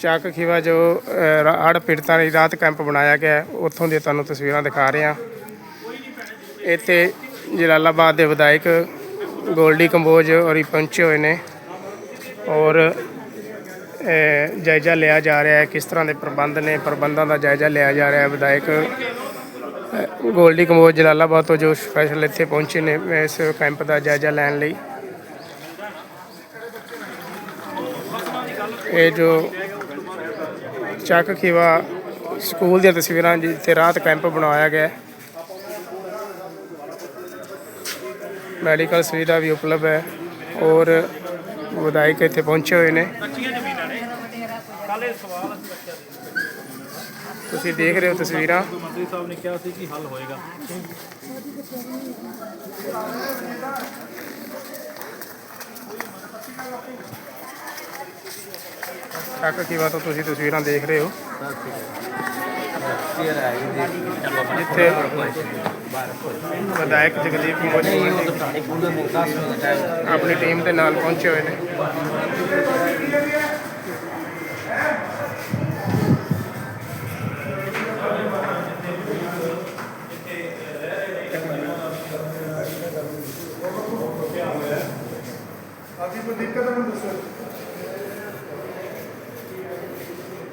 ਚੱਕ ਖੀਵਾ ਜੋ ਹੜ ਪੀੜਤਾਂ ਲਈ ਰਾਤ ਕੈਂਪ ਬਣਾਇਆ ਗਿਆ ਉੱਥੋਂ ਦੀਆਂ ਤੁਹਾਨੂੰ ਤਸਵੀਰਾਂ ਦਿਖਾ ਰਹੇ ਹਾਂ। ਇੱਥੇ ਜਲਾਲਾਬਾਦ ਦੇ ਵਿਧਾਇਕ ਗੋਲਡੀ ਕੰਬੋਜ ਔਰ ਪਹੁੰਚੇ ਹੋਏ ਨੇ ਔਰ ਜਾਇਜ਼ਾ ਲਿਆ ਜਾ ਰਿਹਾ ਹੈ। ਕਿਸ ਤਰ੍ਹਾਂ ਦੇ ਪ੍ਰਬੰਧ ਨੇ? ਪ੍ਰਬੰਧਾਂ ਦਾ ਜਾਇਜ਼ਾ ਲਿਆ ਜਾ ਰਿਹਾ ਹੈ। ਵਿਧਾਇਕ ਗੋਲਡੀ ਕੰਬੋਜ ਜਲਾਲਾਬਾਦ ਤੋਂ ਜੋ ਸਪੈਸ਼ਲ ਇੱਥੇ ਪਹੁੰਚੇ ਨੇ, ਇਸ ਕੈਂਪ ਦਾ ਜਾਇਜ਼ਾ ਲੈਣ ਲਈ। ਇਹ ਜੋ ਚੱਕ ਖੀਵਾ ਸਕੂਲ ਦੀਆਂ ਤਸਵੀਰਾਂ ਜਿੱਥੇ ਰਾਤ ਕੈਂਪ ਬਣਾਇਆ ਗਿਆ। ਮੈਡੀਕਲ ਸੁਵਿਧਾ ਵੀ ਉਪਲਬਧ ਹੈ ਔਰ ਵਿਧਾਇਕ ਇੱਥੇ ਪਹੁੰਚੇ ਹੋਏ ਨੇ। ਤੁਸੀਂ ਦੇਖ ਰਹੇ ਹੋ ਤਸਵੀਰਾਂ। ਮੰਤਰੀ ਸਾਹਿਬ ਨੇ ਕਿਹਾ ਸੀ ਕਿ ਹੱਲ ਹੋਏਗਾ। ਕਾਕਾ ਕਿਵਾ ਤੋਂ ਤੁਸੀਂ ਤਸਵੀਰਾਂ ਦੇਖ ਰਹੇ ਹੋ। ਜਿੱਥੇ ਵਿਧਾਇਕ ਜਗਦੀਪ ਮੌਜੂਦ ਆਪਣੀ ਟੀਮ ਦੇ ਨਾਲ ਪਹੁੰਚੇ ਹੋਏ ਨੇ।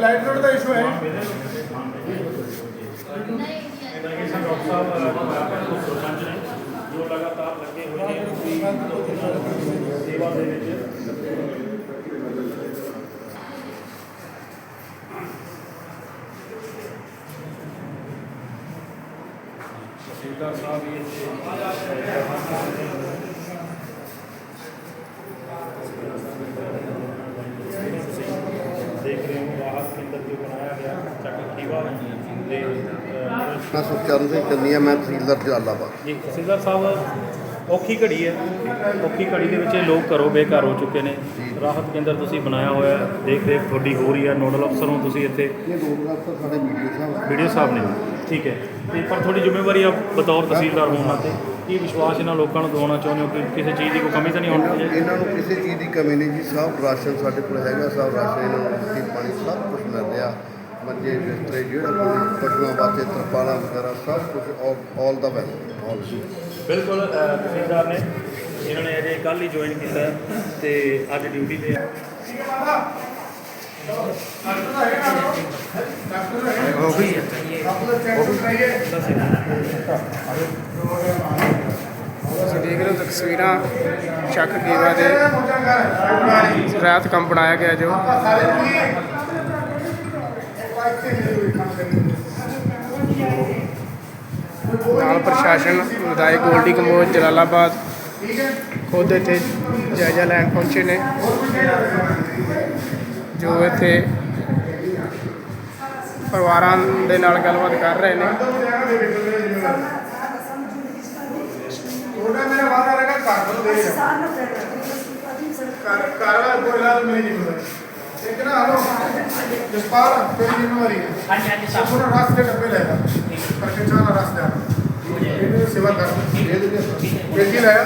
ਲਾਈਟ ਰੋਡ ਦਾ ਇਸ਼ੂ ਹੈ। ਡਾਕਟਰ ਸਾਹਿਬ ਸਰਪੰਚ ਨੇ ਜੋ। ਲਗਾਤਾਰ ਲੱਗੇ ਹੋਏ ਨੇ ਸੇਵਾ ਦੇ ਵਿੱਚ ਤਹਿਸੀਲਦਾਰ ਸਾਹਿਬ ਵੀ ਇੱਥੇ ਦੇਖ ਹੋ ਰਾਹਤ ਕੇਂਦਰ ਜੋ ਬਣਾਇਆ ਗਿਆ ਚੱਕ ਖੀਵਾ ਦੇ ਅਹ, ਮੈਂ ਸੁਖਚਰਨ ਸਿੰਘ ਕੰਨੀਆ ਮੈਂ ਤਹਿਸੀਲਦਾਰ ਜਲਾਲਾਬਾਦ। ਜੀ ਤਹਿਸੀਲਦਾਰ ਸਾਹਿਬ ਔਖੀ ਘੜੀ ਹੈ। ਔਖੀ ਘੜੀ ਦੇ ਵਿੱਚ ਇਹ ਲੋਕ ਘਰੋਂ ਬੇਘਰ ਹੋ ਚੁੱਕੇ ਨੇ। ਰਾਹਤ ਕੇਂਦਰ ਤੁਸੀਂ ਬਣਾਇਆ ਹੋਇਆ ਹੈ, ਦੇਖ ਰੇਖ ਤੁਹਾਡੀ ਹੋ ਰਹੀ ਹੈ। ਨੋਡਲ ਅਫਸਰ ਹੋ ਤੁਸੀਂ ਇੱਥੇ। ਇਹ ਸਾਡੇ ਵੀਡੀਓ ਸਾਹਿਬ ਵੀਡੀਓ ਸਾਹਿਬ ਨੇ। ਠੀਕ ਹੈ। ਤੇ ਪਰ ਤੁਹਾਡੀ ਜ਼ਿੰਮੇਵਾਰੀ ਆ ਬਤੌਰ ਤਹਿਸੀਲਦਾਰ ਹੋਣ ਨਾਤੇ ਕੀ ਵਿਸ਼ਵਾਸ ਇਹਨਾਂ ਲੋਕਾਂ ਨੂੰ ਦਿਵਾਉਣਾ ਚਾਹੁੰਦੇ ਹੋ ਕਿ ਕਿਸੇ ਚੀਜ਼ ਦੀ ਕੋਈ ਕਮੀ ਤਾਂ ਨਹੀਂ ਹੋਣੀ? ਚਾਹੀਦੀ ਇਹਨਾਂ ਨੂੰ ਕਿਸੇ ਚੀਜ਼ ਦੀ ਕਮੀ ਨਹੀਂ ਜੀ ਸਭ ਰਾਸ਼ਨ ਸਾਡੇ ਕੋਲ ਹੈਗਾ ਸਭ ਰਾਸ਼ਨ ਇਹਨਾਂ ਨੂੰ ਰੋਟੀ ਪਾਣੀ ਸਭ ਕੁਝ ਮਿਲ ਰਿਹਾ ਮੰਜੇ ਬਿਸਤਰੇ ਜਿਹੜਾ ਕੋਈ ਪਸ਼ੂਆਂ ਵਾਸਤੇ ਤਰਪਾਲਾਂ ਵਗੈਰਾ ਸਭ ਕੁਝ ਆਲ ਦਾ ਵੈਲ ਆਲ ਬਿਲਕੁਲ ਤਹਿਸੀਲਦਾਰ ਨੇ ਇਹਨਾਂ ਨੇ ਅਜੇ ਕੱਲ ਹੀ ਜੁਆਇਨ ਕੀਤਾ ਤੇ ਅੱਜ ਡਿਊਟੀ ਤੇ ਹੈ ਹੋ ਹੈ ਤੁਸੀਂ ਦੇਖ ਰਹੇ ਹੋ ਤਸਵੀਰਾਂ ਚੱਕ ਖੀਵਾ ਦੇ ਰਾਤ ਕੰਮ ਬਣਾਇਆ ਗਿਆ ਜੋ। ਨਾਲ ਪ੍ਰਸ਼ਾਸਨ, ਵਿਧਾਇਕ ਗੋਲਡੀ ਕੰਬੋਜ ਜਲਾਲਾਬਾਦ, ਖੁਦ ਇੱਥੇ ਜਾਇਜ਼ਾ ਲੈਣ ਪਹੁੰਚੇ ਨੇ। ਜੋ ਇੱਥੇ ਪਰਿਵਾਰਾਂ ਦੇ ਨਾਲ ਗੱਲਬਾਤ ਕਰ ਰਹੇ ਨੇ। ਕਰ ਦੋ। ਕੋਈ ਲਾਲ ਮਿਲ ਨਹੀਂ ਇੱਕ ਨਾ ਹਲੋ ਜਸਪਾਲ ਤੇਰੀ ਜ਼ਿੰਮੇਵਾਰੀ ਹੈ। ਹਾਂਜੀ ਹਾਂਜੀ ਸਾਹਿਬ ਪੂਰਾ ਰਾਸਤੇ ਕੱਪੇ ਲੈਗਾ ਕਰਕੇ ਚਾਹਣਾ ਰਾਸਤਾ ਇਹਨੂੰ ਸੇਵਾ ਕਰ। ਦੇ ਦੇ ਕੇ ਕੀ ਲਾਇਆ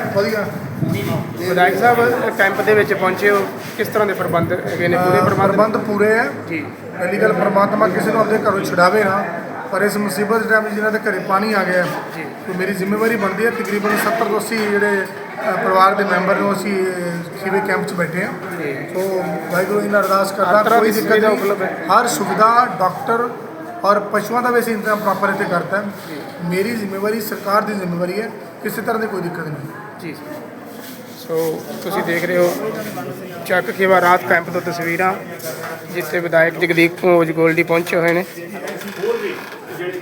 ਵਿਧਾਇਕ ਸਾਹਿਬ ਕੈਂਪ ਦੇ ਵਿੱਚ ਪਹੁੰਚੇ ਹੋ? ਕਿਸ ਤਰ੍ਹਾਂ ਦੇ ਪ੍ਰਬੰਧ ਹੈਗੇ ਨੇ? ਪੂਰੇ ਪ੍ਰਬੰਧ? ਪ੍ਰਬੰਧ ਪੂਰੇ ਹੈ ਜੀ। ਪਹਿਲੀ ਗੱਲ ਪਰਮਾਤਮਾ ਕਿਸੇ ਨੂੰ ਆਪਣੇ ਘਰੋਂ ਛਡਾਵੇ ਨਾ ਪਰ ਇਸ ਮੁਸੀਬਤ ਦੇ ਟਾਈਮ ਜਿਹਨਾਂ ਦੇ ਘਰੇ ਪਾਣੀ ਆ ਗਿਆ ਜੀ। ਤੇ ਮੇਰੀ ਜ਼ਿੰਮੇਵਾਰੀ ਬਣਦੀ ਹੈ ਤਕਰੀਬਨ 70 ਤੋਂ 80 ਜਿਹੜੇ ਪਰਿਵਾਰ ਦੇ ਮੈਂਬਰ ਨੂੰ ਅਸੀਂ ਖੀਵੇ ਕੈਂਪ 'ਚ ਬੈਠੇ ਹਾਂ। ਸੋ ਵਾਹਿਗੁਰੂ ਜੀ ਨਾਲ ਅਰਦਾਸ ਕਰਦਾ ਕੋਈ ਦਿੱਕਤ ਨਹੀਂ। ਹਰ ਸੁਵਿਧਾ ਡਾਕਟਰ ਔਰ ਪਸ਼ੂਆਂ ਦਾ ਵੈਸੇ ਇੰਤਜ਼ਾਮ ਪ੍ਰੋਪਰ ਇੱਥੇ ਕਰਤਾ ਮੇਰੀ ਜ਼ਿੰਮੇਵਾਰੀ ਸਰਕਾਰ ਦੀ ਜ਼ਿੰਮੇਵਾਰੀ ਹੈ ਕਿਸੇ ਤਰ੍ਹਾਂ ਦੀ ਕੋਈ ਦਿੱਕਤ ਨਹੀਂ। ਜੀ। ਸੋ ਤੁਸੀਂ ਦੇਖ ਰਹੇ ਹੋ ਚੱਕ ਖੇਵਾ ਰਾਤ ਕੈਂਪ ਤੋਂ ਤਸਵੀਰਾਂ, ਜਿੱਥੇ ਵਿਧਾਇਕ ਜਗਦੀਪ ਭੋਜ ਗੋਲਡੀ ਪਹੁੰਚੇ ਹੋਏ ਨੇ।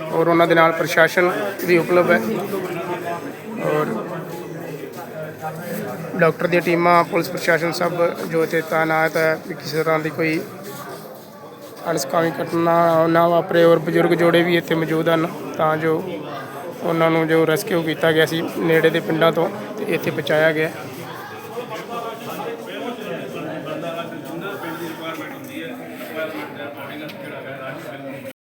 ਔਰ ਉਹਨਾਂ ਦੇ ਨਾਲ ਪ੍ਰਸ਼ਾਸਨ ਵੀ ਉਪਲਬਧ ਹੈ। ਔਰ ਡਾਕਟਰ ਦੀਆਂ ਟੀਮਾਂ, ਪੁਲਿਸ ਪ੍ਰਸ਼ਾਸਨ ਸਭ ਜੋ ਇੱਥੇ ਤਾਇਨਾਤ ਹੈ, ਵੀ ਕਿਸੇ ਤਰ੍ਹਾਂ ਦੀ ਕੋਈ ਅਣਸਕਾਮੀ ਘਟਨਾ ਨਾ ਵਾਪਰੇ ਔਰ ਬਜ਼ੁਰਗ ਜੋੜੇ ਵੀ ਇੱਥੇ ਮੌਜੂਦ ਹਨ, ਤਾਂ ਜੋ ਉਹਨਾਂ ਨੂੰ ਜੋ ਰੈਸਕਿਊ ਕੀਤਾ ਗਿਆ ਸੀ, ਨੇੜੇ ਦੇ ਪਿੰਡਾਂ ਤੋਂ ਤੇ ਇੱਥੇ ਪਹੁੰਚਾਇਆ ਗਿਆ।